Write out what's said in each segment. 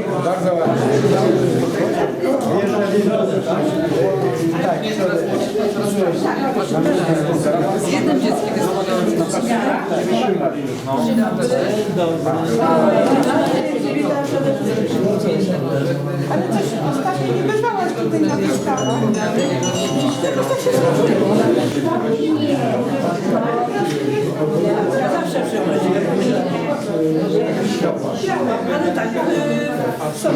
Bardzo ładnie. Z jednym dzieckiem jest Ale coś ostatnio nie bywałaś tutaj na wystawach. Jakoś tak się złożyło. Zawsze przychodzimy. Ale tak, yy,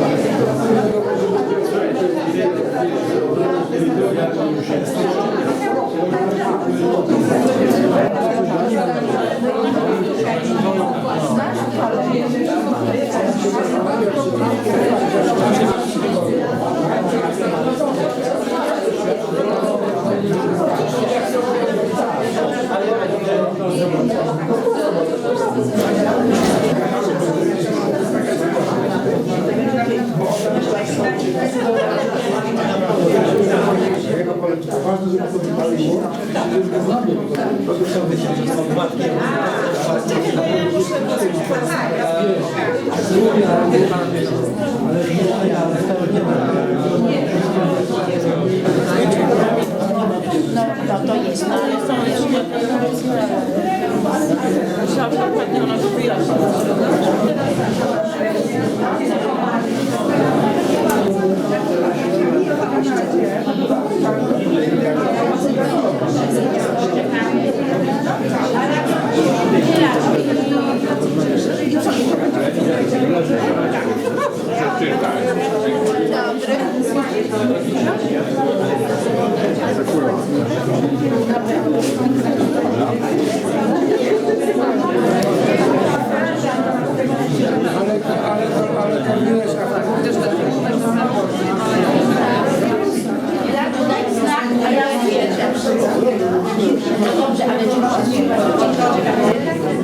w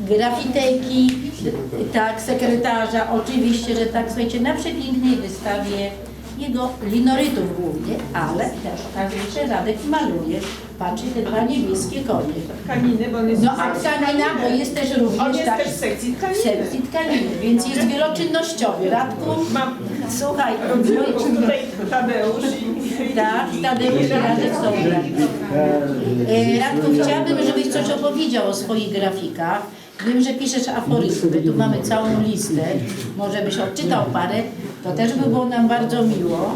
grafiteki, tak, sekretarza, oczywiście, że tak, słuchajcie, na przepięknej wystawie jego linorytów głównie, ale też okazuje się, Radek maluje, patrzy te dwa niebieskie konie. Tkaniny, bo on jest No a tkanina, bo jest też On również jest tak, też w sekcji tkaniny. sekcji tkaniny, więc jest wieloczynnościowy. Radku, Mam słuchaj, czy tutaj Tadeusz i tak, Tadeusz i Radek są E, Radku, chciałabym, żebyś coś opowiedział o swoich grafikach. Wiem, że piszesz aforyzmy, tu mamy całą listę. Może byś odczytał parę, to też by było nam bardzo miło.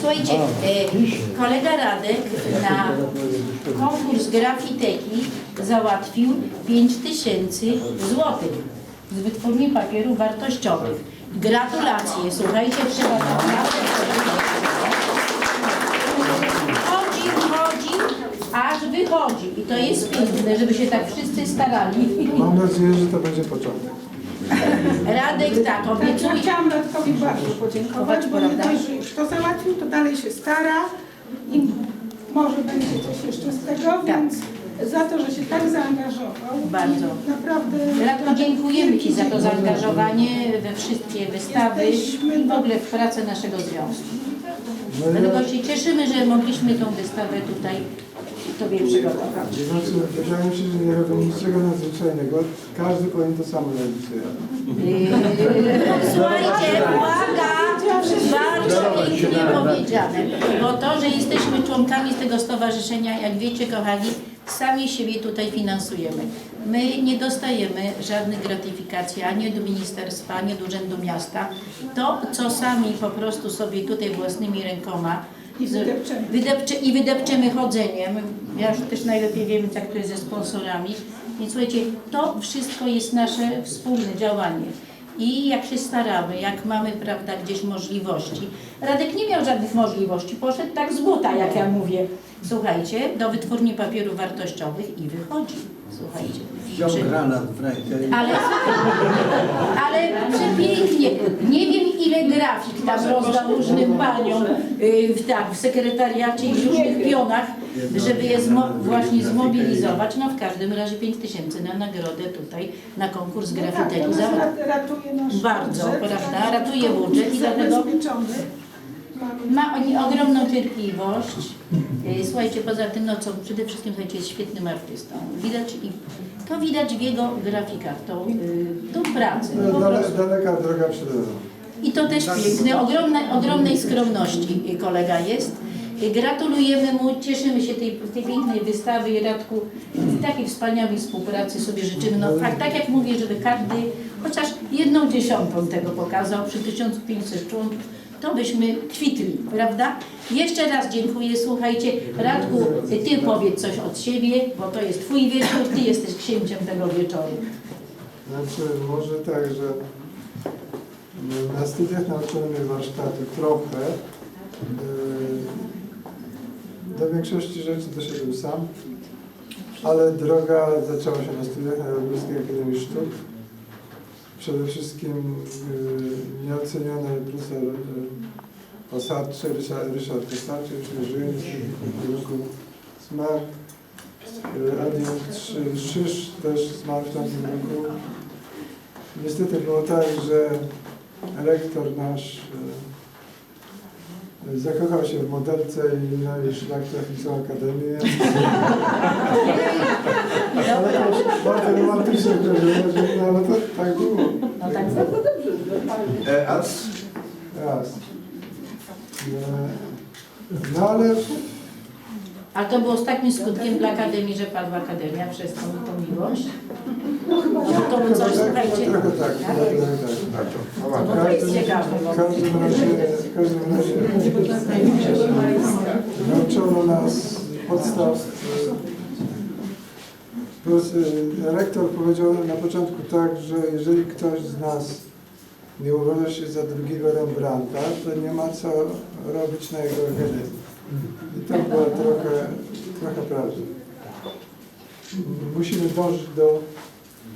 Słuchajcie, e, kolega Radek na konkurs grafiteki załatwił 5000 złotych z wytwórni papierów wartościowych. Gratulacje, słuchajcie, trzeba naprawdę aż wychodzi. I to jest piękne, żeby się tak wszyscy starali. Mam nadzieję, że to będzie początek. Radek tak, Ja obiecuje. chciałam Radkowi bardzo podziękować, bo że już to załatwił, to dalej się stara i może będzie coś jeszcze z tego, więc za to, że się tak zaangażował. Bardzo. Naprawdę. Radku, dziękujemy Ci za to zaangażowanie we wszystkie wystawy i w ogóle w pracę naszego związku. No Dlatego się cieszymy, że mogliśmy tą wystawę tutaj Tobie przygotować. znaczy, wydaje mi się, że nie robię niczego nadzwyczajnego. Każdy powinien to samo robić, Słuchajcie, uwaga! Bardzo pięknie powiedziane. Bo to, że jesteśmy członkami tego stowarzyszenia, jak wiecie kochani, sami siebie tutaj finansujemy. My nie dostajemy żadnych gratyfikacji ani od ministerstwa, ani od Urzędu Miasta. To, co sami po prostu sobie tutaj własnymi rękoma I wydepczemy. Wydepcze, I wydepczemy chodzeniem. Ja już też najlepiej wiem, jak to jest ze sponsorami. Więc słuchajcie, to wszystko jest nasze wspólne działanie. I jak się staramy, jak mamy, prawda, gdzieś możliwości. Radek nie miał żadnych możliwości, poszedł tak z buta, jak ja mówię. Słuchajcie, do wytwórni papierów wartościowych i wychodzi. Słuchajcie. Wziął Przy- granat w rękę ale, ale przepięknie. Nie wiem ile grafik tam rozdał różnym paniom y, w, tak, w sekretariacie i w różnych pionach, żeby je zmo, właśnie zmobilizować. No w każdym razie 5 tysięcy na nagrodę tutaj na konkurs No tak, Za- ratuje nasz Bardzo, budżet, prawda? tak, Ratuje budżet i dlatego- Ma oni ogromną cierpliwość. Y, Słuchajcie, poza tym, no co, przede wszystkim słuchajcie, jest świetnym artystą. Widać i to widać w jego grafikach, tą, y, tą pracę. No, dale, daleka droga przed. I to też piękne, ogromne, ogromnej skromności kolega jest. Gratulujemy mu, cieszymy się tej, tej pięknej wystawy i Radku takiej wspaniałej współpracy sobie życzymy. No tak, tak jak mówię, żeby każdy chociaż jedną dziesiątą tego pokazał przy 1500 członków, to byśmy kwitli, prawda? Jeszcze raz dziękuję, słuchajcie. Radku, ty powiedz coś od siebie, bo to jest twój wieczór, ty jesteś księciem tego wieczoru. Znaczy, może tak, że na studiach nauczono mnie warsztatu trochę. Yy, Do większości rzeczy doszedłem sam, ale droga zaczęła się na studiach na Lubelskiej Akademii Sztuk. Przede wszystkim yy, nieoceniony profesor yy, Osarczy, Ryszard, Ryszard Osarczy, nie żyje, w roku zmarł. Yy, Adiunkt Szy- Szysz też zmarł w tamtym roku. Niestety było tak, że rektor nasz e, zakochał się w modelce i no i szlak trafił całą akademię. Ale to bardzo romantyczne że no ale to tak było. No tak, E, a Raz. E, No ale A to było ostatnim skutkiem dla Akademii, że padła Akademia przez tą, tą miłość? No to trochę coś, tak, słuchajcie. trochę tak, trochę tak. No to jest ciekawe. W każdym razie, w każdym razie nauczono nas podstaw. Y, rektor powiedział na początku tak, że jeżeli ktoś z nas nie uważa się za drugiego Rembrandta, to nie ma co robić na jego akademii. I to była trochę, trochę prawda. Musimy dążyć do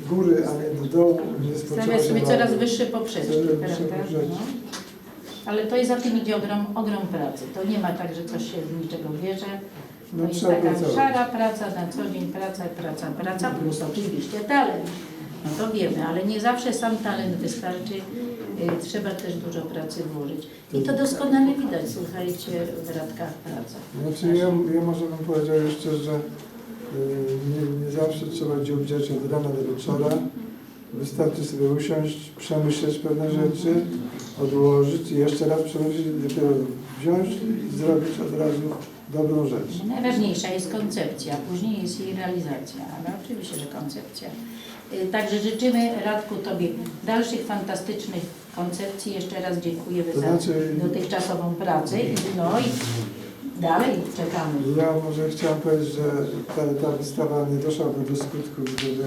góry, a nie do dołu. Nie Stawiać sobie coraz wyższe poprzeczki, prawda? No. Ale to jest za tym idzie ogrom, ogrom pracy. To nie ma tak, że coś się z niczego bierze. To No, jest trzeba taka pracować. szara praca na co dzień, praca, praca, praca, plus oczywiście talent. No to wiemy, ale nie zawsze sam talent wystarczy. Y, Trzeba też dużo pracy włożyć. I to doskonale widać, słuchajcie, w radkach praca. Znaczy ja, ja może bym powiedział jeszcze, że y, nie, nie zawsze trzeba dziobdziać od rana do wieczora. Wystarczy sobie usiąść, przemyśleć pewne rzeczy, odłożyć i jeszcze raz przemyśleć, dopiero wziąć i zrobić od razu dobrą rzecz. Najważniejsza jest koncepcja, później jest jej realizacja, ale oczywiście, że koncepcja. Y, Także życzymy Radku Tobie dalszych fantastycznych koncepcji. Jeszcze raz dziękujemy To za znaczy- dotychczasową pracę. I- No i dalej czekamy. Ja może chciałem powiedzieć, że ta, ta wystawa nie doszłaby do skutku, gdyby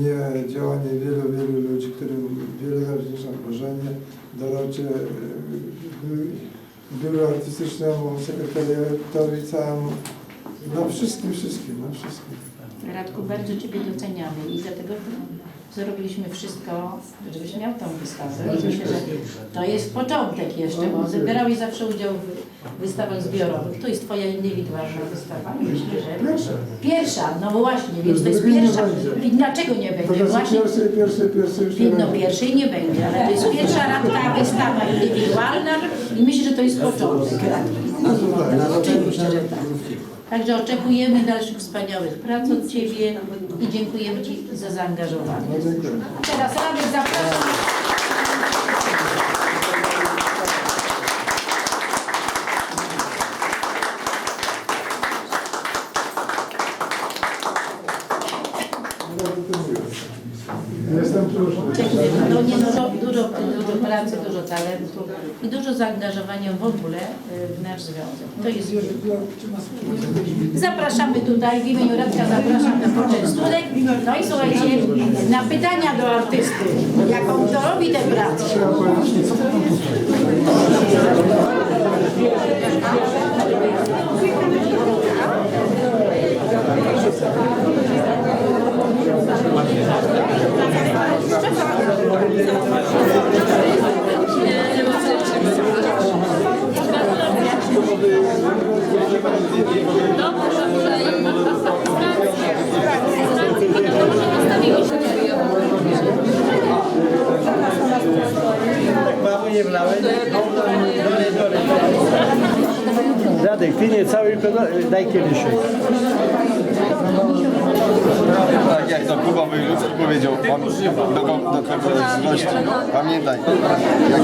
nie działanie wielu, wielu ludzi, którym wiele zawdzięczam marzenie, Dorocie, y, biuru artystycznemu, sekretariatowi całemu, no wszystkim, wszystkim, no wszystkim. Radku, bardzo Ciebie doceniamy i dlatego zrobiliśmy wszystko, żebyś miał tą wystawę. I myślę, że to jest początek jeszcze, bo zabierałeś zawsze udział w wystawach zbiorowych. To jest Twoja indywidualna wystawa. I myślę, że Pierwsza. pierwsza, no właśnie, więc to jest pierwsza. I dlaczego nie będzie? znaczy Właśnie już nie no będzie. pierwszej nie będzie, ale to jest pierwsza radka wystawa indywidualna i myślę, że to jest początek radki. No to tak, no to Oczywiście, że tak. Także oczekujemy dalszych wspaniałych prac od Ciebie i dziękujemy Ci za zaangażowanie. No dziękuję. Teraz Radek zapraszam. Jestem. No nie, dużo, dużo, dużo pracy, dużo talentu i dużo zaangażowania w ogóle w nasz związek. To jest Zapraszamy tutaj, w imieniu Radka zapraszam na poczęstunek. No i słuchajcie, na pytania do artysty, jak on to robi tę pracę. Trzeba powiedzieć, tylko daj kieliszek. Tak jak to Kuba Wojewódzki powiedział, mam do, do kogo zdrości. Pamiętaj. Jak...